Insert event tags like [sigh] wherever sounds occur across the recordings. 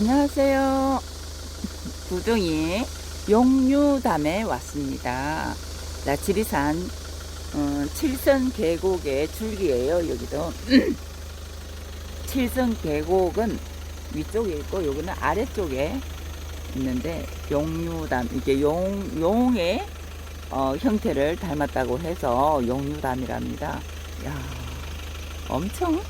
안녕하세요. 부둥이 용류담에 왔습니다. 자, 지리산 어, 칠선 계곡의 줄기예요. 여기도 [clears throat] 칠선 계곡은 위쪽에 있고 여기는 아래쪽에 있는데 용류담 이게 용 용의 어, 형태를 닮았다고 해서 용류담이랍니다. 야, 엄청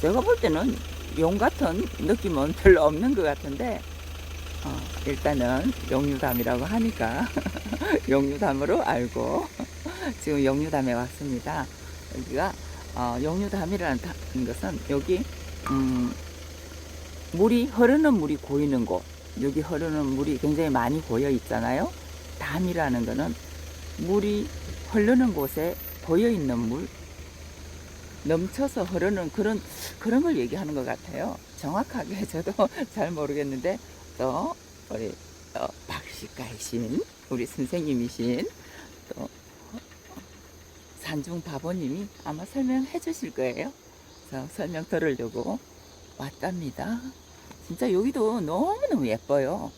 제가 볼 때는 용 같은 느낌은 별로 없는 것 같은데 어, 일단은 용류담이라고 하니까 [laughs] 용류담으로 알고 [laughs] 지금 용류담에 왔습니다. 여기가 어, 용류담이라는 다- 것은 여기 음, 물이 흐르는 물이 고이는 곳 여기 흐르는 물이 굉장히 많이 고여 있잖아요. 담이라는 거는 물이 흐르는 곳에 고여 있는 물 넘쳐서 흐르는 그런 그런 걸 얘기하는 것 같아요. 정확하게 [laughs] 저도 잘 모르겠는데 또 우리 어, 박씨가이신 우리 선생님이신 또 산중 바보님이 아마 설명해 주실 거예요. 그래서 설명 들으려고 왔답니다. 진짜 여기도 너무너무 예뻐요.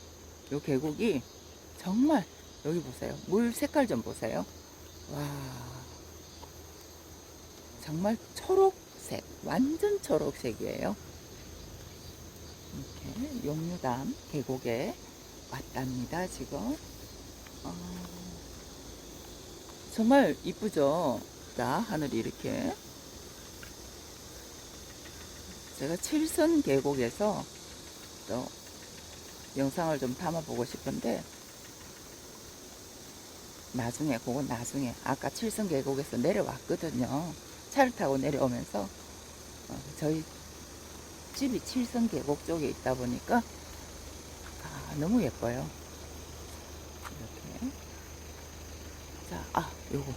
요 계곡이 정말 여기 보세요. 물 색깔 좀 보세요. 와. 정말 초록색, 완전 초록색이에요. 이렇게 용류담 계곡에 왔답니다, 지금. 어, 정말 이쁘죠? 자, 하늘이 이렇게. 제가 칠선 계곡에서 또 영상을 좀 담아보고 싶은데, 나중에, 그건 나중에. 아까 칠선 계곡에서 내려왔거든요. 차를 타고 내려오면서 어, 저희 집이 칠성 계곡 쪽에 있다 보니까 아, 너무 예뻐요. 이렇게. 자, 아, 요거.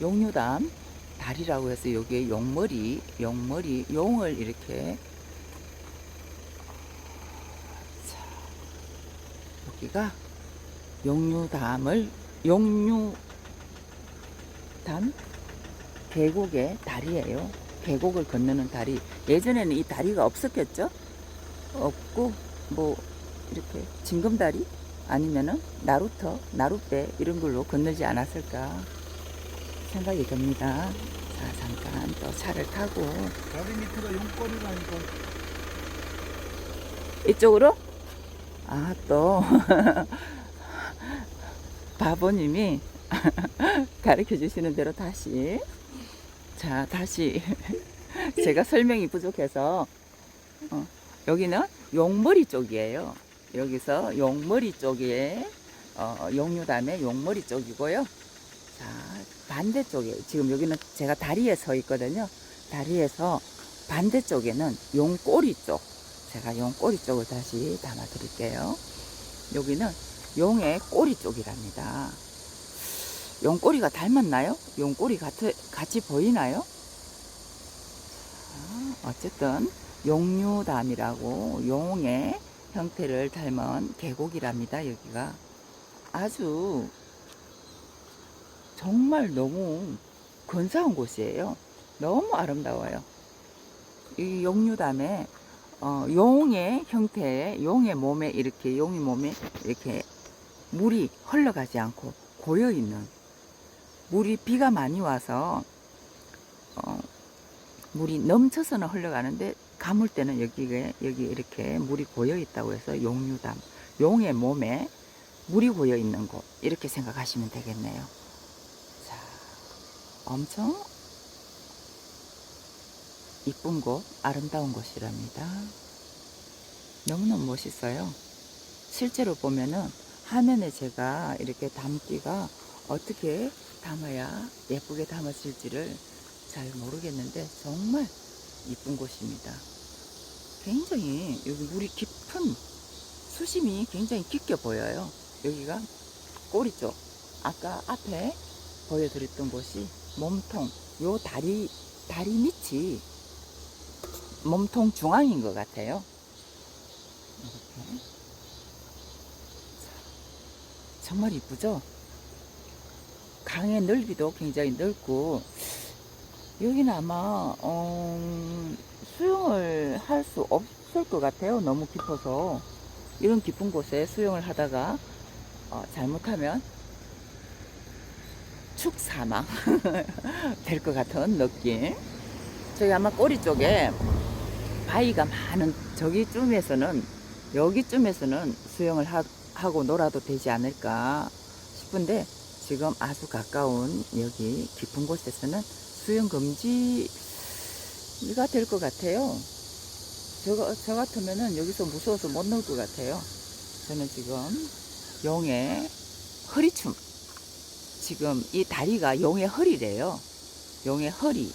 용류담. 다리라고 해서 여기에 용머리, 용머리, 용을 이렇게. 자, 여기가 용류담을 용류담 계곡의 다리예요. 계곡을 건너는 다리. 예전에는 이 다리가 없었겠죠? 없고 뭐 이렇게 징검다리 아니면은 나루터, 나룻배 이런 걸로 건너지 않았을까 생각이 듭니다. 자 잠깐 또 차를 타고 다리 밑에가 용거리라니까 이쪽으로 아 또 [laughs] 바보님이 [laughs] 가르쳐 주시는 대로 다시 자 다시. [laughs] 제가 설명이 부족해서. 어, 여기는 용머리 쪽이에요. 여기서 용머리 쪽에 어, 용류담의 용머리 쪽이고요. 자 반대쪽에 지금 여기는 제가 다리에 서 있거든요. 다리에서 반대쪽에는 용꼬리 쪽. 제가 용꼬리 쪽을 다시 담아 드릴게요. 여기는 용의 꼬리 쪽이랍니다 용꼬리가 닮았나요? 용꼬리 같이, 같이 보이나요? 아, 어쨌든 용류담이라고 용의 형태를 닮은 계곡이랍니다. 여기가 아주 정말 너무 근사한 곳이에요. 너무 아름다워요. 이 용류담에 어, 용의 형태의 용의 몸에 이렇게 용의 몸에 이렇게 물이 흘러가지 않고 고여 있는 물이 비가 많이 와서 어, 물이 넘쳐서는 흘러가는데 가물 때는 여기에 여기 이렇게 물이 고여 있다고 해서 용류담 용의 몸에 물이 고여 있는 곳 이렇게 생각하시면 되겠네요. 자, 엄청 이쁜 곳, 아름다운 곳이랍니다. 너무너무 멋있어요. 실제로 보면은 화면에 제가 이렇게 담기가 어떻게 담아야 예쁘게 담아질지를 잘 모르겠는데 정말 이쁜 곳입니다. 굉장히 여기 물이 깊은 수심이 굉장히 깊게 보여요. 여기가 꼬리 쪽 아까 앞에 보여드렸던 곳이 몸통 요 다리 다리 밑이 몸통 중앙인 것 같아요. 이렇게 정말 이쁘죠? 강의 넓이도 굉장히 넓고 여기는 아마 어, 수영을 할 수 없, 쏠것 같아요. 너무 깊어서. 이런 깊은 곳에 수영을 하다가 어, 잘못하면 축 사망 [laughs] 될 것 같은 느낌. 저기 아마 꼬리 쪽에 바위가 많은 저기쯤에서는 여기쯤에서는 수영을 하, 하고 놀아도 되지 않을까 싶은데 지금 아주 가까운 여기 깊은 곳에서는 수영 금지가 될 것 같아요. 저, 저 같으면은 여기서 무서워서 못 놀 것 같아요. 저는 지금 용의 허리춤. 지금 이 다리가 용의 허리래요. 용의 허리.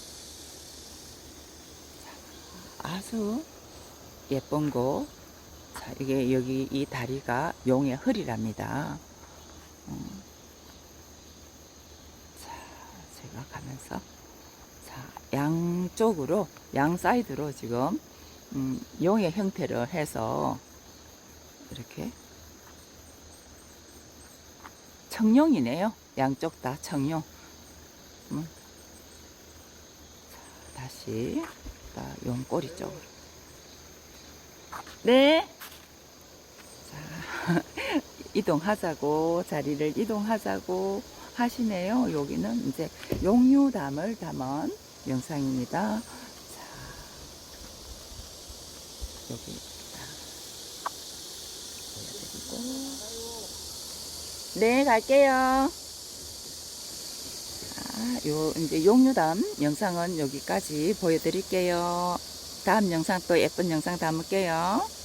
자, 아주 예쁜 곳. 자, 이게 여기 이 다리가 용의 허리랍니다. 음. 자, 가면서 자, 양쪽으로 양 사이드로 지금 음, 용의 형태를 해서 이렇게 청룡이네요. 양쪽 다 청룡. 음. 자, 다시 다 용꼬리 쪽으로. 네. 자, 이동하자고 자리를 이동하자고 하시네요. 여기는 이제 용유담을 담은 영상입니다. 자, 여기 보여드리고. 네, 갈게요. 자, 요, 이제 용유담 영상은 여기까지 보여드릴게요. 다음 영상 또 예쁜 영상 담을게요.